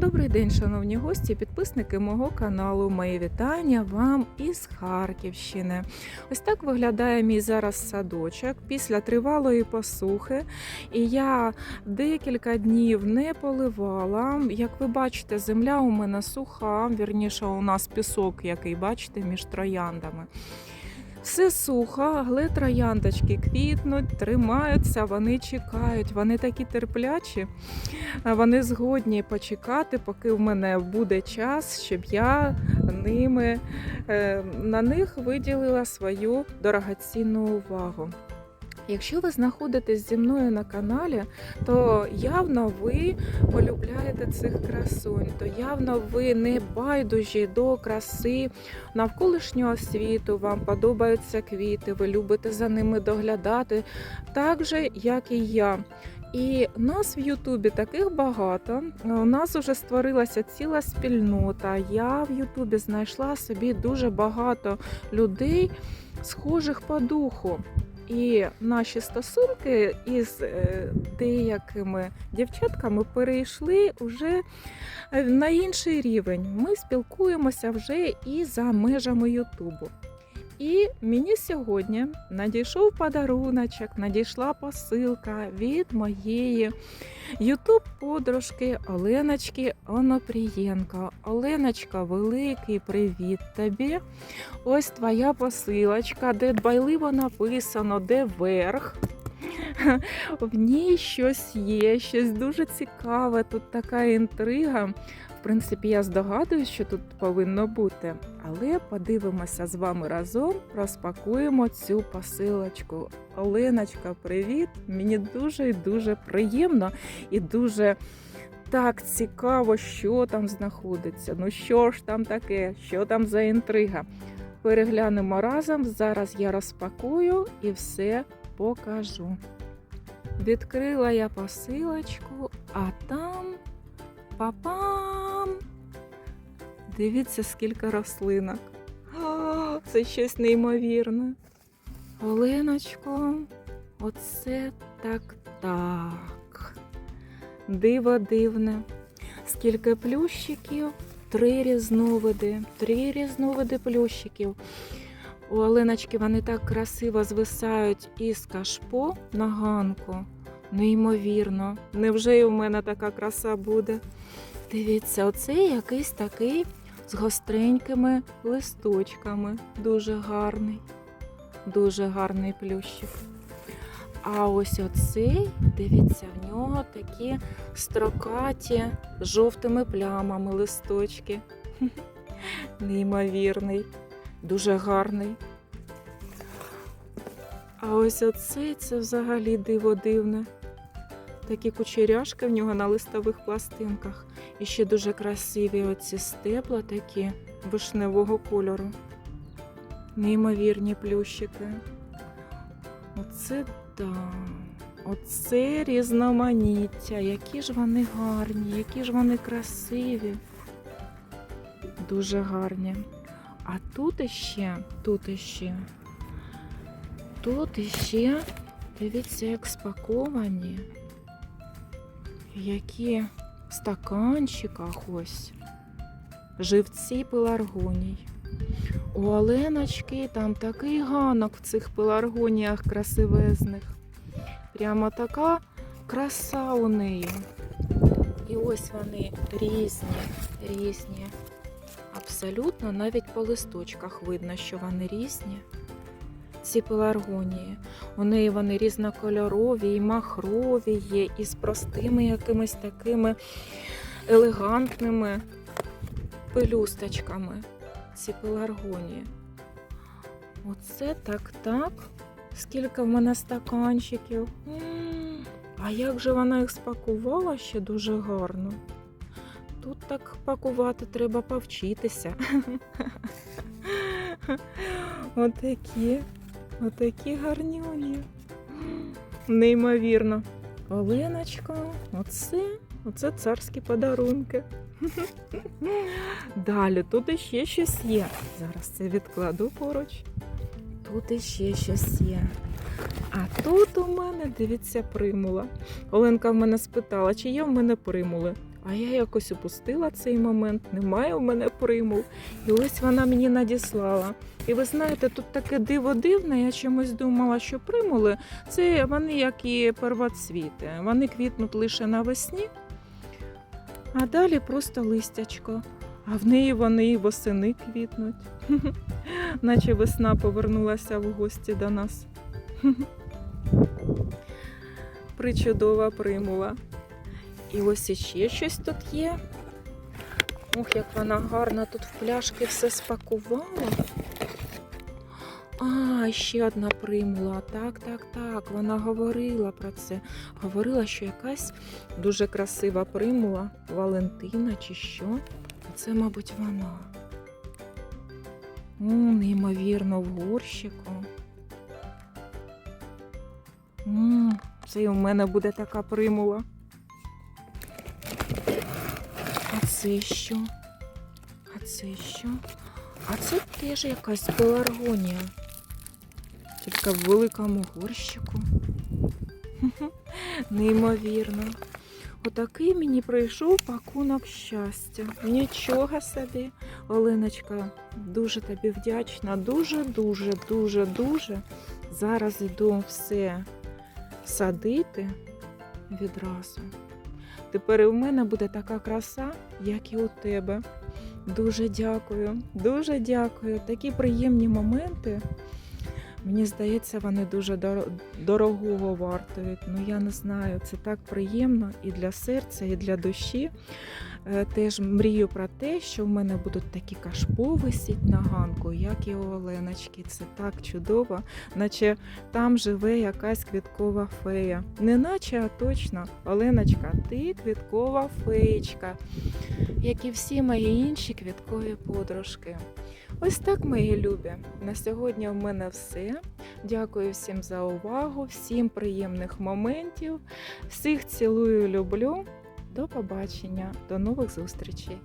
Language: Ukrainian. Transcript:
Добрий день, шановні гості, підписники мого каналу. Мої вітання вам із Харківщини. Ось так виглядає мій зараз садочок після тривалої посухи. І я декілька днів не поливала. Як ви бачите, земля у мене суха, вірніше, у нас пісок, який бачите, між трояндами. Все сухо, але трояндочки квітнуть, тримаються, вони чекають, вони такі терплячі. Вони згодні почекати, поки в мене буде час, щоб я ними е, на них виділила свою дорогоцінну увагу. Якщо ви знаходитесь зі мною на каналі, то явно ви полюбляєте цих красунь, то явно ви не байдужі до краси навколишнього світу, вам подобаються квіти, ви любите за ними доглядати, так же, як і я. І нас в Ютубі таких багато. У нас вже створилася ціла спільнота. Я в Ютубі знайшла собі дуже багато людей, схожих по духу. І наші стосунки із е, деякими дівчатками перейшли вже е, на інший рівень. Ми спілкуємося вже і за межами Ютубу. І мені сьогодні надійшов подаруночок, надійшла посилка від моєї ютуб-подружки Оленочки Онопрієнко. Оленочка, великий привіт тобі! Ось твоя посилочка, де дбайливо написано, де верх. В ній щось є, щось дуже цікаве. Тут така інтрига. В принципі, я здогадуюсь, що тут повинно бути. Але подивимося з вами разом, розпакуємо цю посилочку. Оленочка, привіт! Мені дуже і дуже приємно і дуже так цікаво, що там знаходиться. Ну що ж там таке, що там за інтрига. Переглянемо разом. Зараз я розпакую і все покажу. Відкрила я посилочку, а там папам! Дивіться, скільки рослинок. О, це щось неймовірне. Оленочко, оце так так. Диво дивне. Скільки плющиків? Три різновиди. Три різновиди плющиків. У Оленочки вони так красиво звисають із кашпо на ганку. Неймовірно. Невже і у мене така краса буде? Дивіться, оцей якийсь такий з гостренькими листочками. Дуже гарний. Дуже гарний плющик. А ось оцей, дивіться, в нього такі строкаті з жовтими плямами листочки. Неймовірний, дуже гарний. А ось оцей це взагалі диво дивне. Такі кучеряшки в нього на листових пластинках. І ще дуже красиві оці стебла такі вишневого кольору. Неймовірні плющики. Оце да. Оце різноманіття. Які ж вони гарні, які ж вони красиві. Дуже гарні. А тут іще, тут іще, тут іще, дивіться, як спаковані. Які в стаканчиках ось. Живці пеларгоній. У Оленочки там такий ганок в цих пеларгоніях красивезних. Прямо така краса у неї. І ось вони різні, різні. Абсолютно навіть по листочках видно, що вони різні. Ці пеларгонії. У неї вони різнокольорові, і махрові є, і з простими якимись такими елегантними пелюсточками. Ці пеларгонії. Оце так-так. Скільки в мене стаканчиків. А як же вона їх спакувала ще дуже гарно. Тут так пакувати треба повчитися. Отакі, отакі гарнюні. Неймовірно. Оленочка, оце, оце царські подарунки. Далі, тут іще щось є. Зараз це відкладу поруч. Тут іще щось є. А тут у мене, дивіться, примула. Оленка в мене спитала, чи є в мене примули. А я якось упустила цей момент, немає у мене примул. І ось вона мені надіслала. І ви знаєте, тут таке диво дивне. Я чомусь думала, що примули це вони як і первоцвіти. Вони квітнуть лише навесні, а далі просто листячко. А в неї вони і восени квітнуть. Наче весна повернулася в гості до нас. Причудова примула. І ось іще щось тут є. Ох, як вона гарно тут в пляшки все спакувала. А, ще одна примула. Так, так, так. Вона говорила про це. Говорила, що якась дуже красива примула Валентина чи що. Це, мабуть, вона. О, неймовірно, в горщику. М, Це і у мене буде така примула. Це що? А це що? А це теж якась пеларгонія. Тільки в великому горщику. Неймовірно. Отакий мені прийшов пакунок щастя. Нічого собі. Оленочка, дуже тобі вдячна. Дуже, дуже, дуже, дуже. Зараз йду все садити відразу. Тепер і у мене буде така краса, як і у тебе. Дуже дякую, дуже дякую. Такі приємні моменти. Мені здається, вони дуже доро- дорогого вартують. Ну я не знаю, це так приємно і для серця, і для душі. Е, Теж мрію про те, що в мене будуть такі кашпо висіть на ганку, як і у Оленочки. Це так чудово, наче там живе якась квіткова фея. Не наче, а точно, Оленочка, ти квіткова феєчка, як і всі мої інші квіткові подружки. Ось так, мої любі. На сьогодні в мене все. Дякую всім за увагу, всім приємних моментів. Всіх цілую, люблю. До побачення, до нових зустрічей.